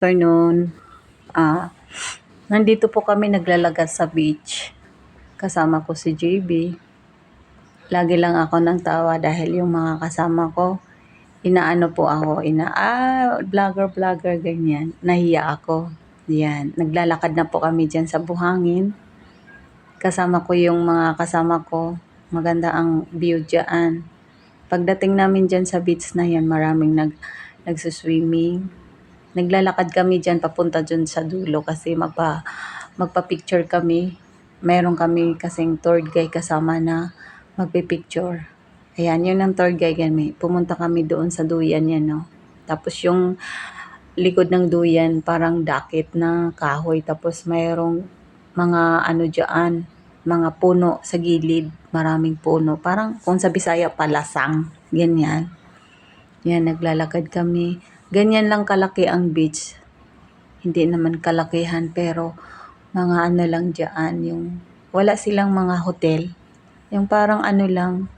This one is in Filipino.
afternoon. Ah, nandito po kami naglalagas sa beach. Kasama ko si JB. Lagi lang ako ng tawa dahil yung mga kasama ko, inaano po ako, ina, ah, vlogger, vlogger, ganyan. Nahiya ako. Yan. Naglalakad na po kami dyan sa buhangin. Kasama ko yung mga kasama ko. Maganda ang view dyan. Pagdating namin dyan sa beach na yan, maraming nag, nagsuswimming. Naglalakad kami dyan papunta dyan sa dulo kasi magpa, magpa-picture kami. Meron kami kasing tour guide kasama na magpipicture. Ayan, yun ang tour guide kami. Pumunta kami doon sa duyan yan, no. Tapos yung likod ng duyan, parang dakit na kahoy. Tapos mayroong mga ano dyan, mga puno sa gilid. Maraming puno. Parang kung sa Bisaya, palasang. Ganyan. Yan, naglalakad kami. Ganyan lang kalaki ang beach. Hindi naman kalakihan pero mga ano lang dyan, yung wala silang mga hotel. Yung parang ano lang,